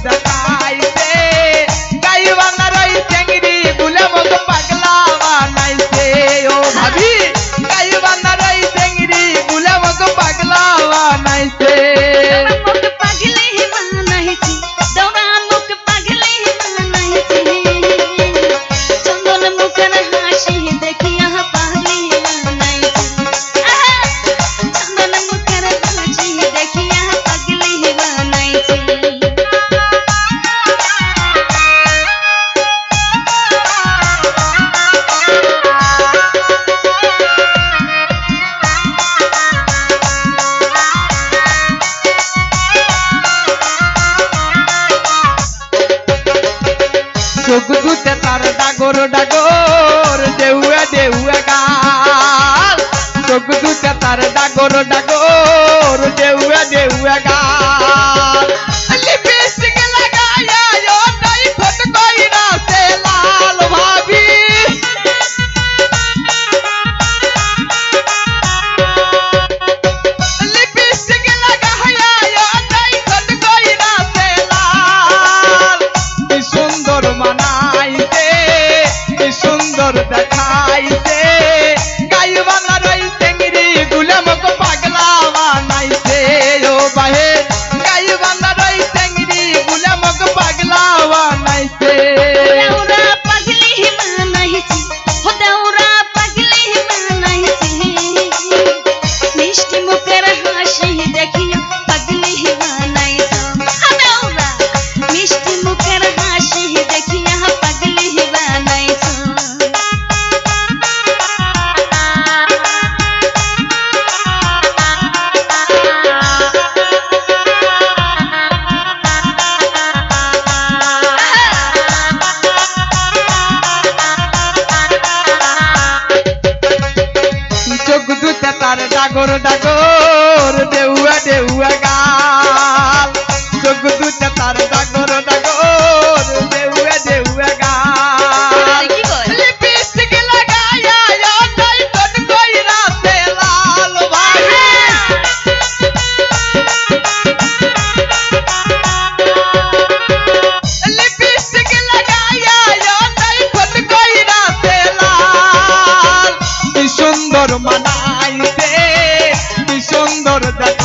the ডাগর ডাগর দেউয়া দেউয়া গাল। চোখ দুটা তার জুয়া গাল চোখ দুটা তার ডাগর ডাগর দেউয়া দেউয়া গাল লিপস্টিক লাগায়া আটাই তোন কইরা তে লাল ভাই। লিপস্টিক লাগায়া আটাই তোন কইরা তে লাল কি সুন্দর মানাইতে কি সুন্দর দেখ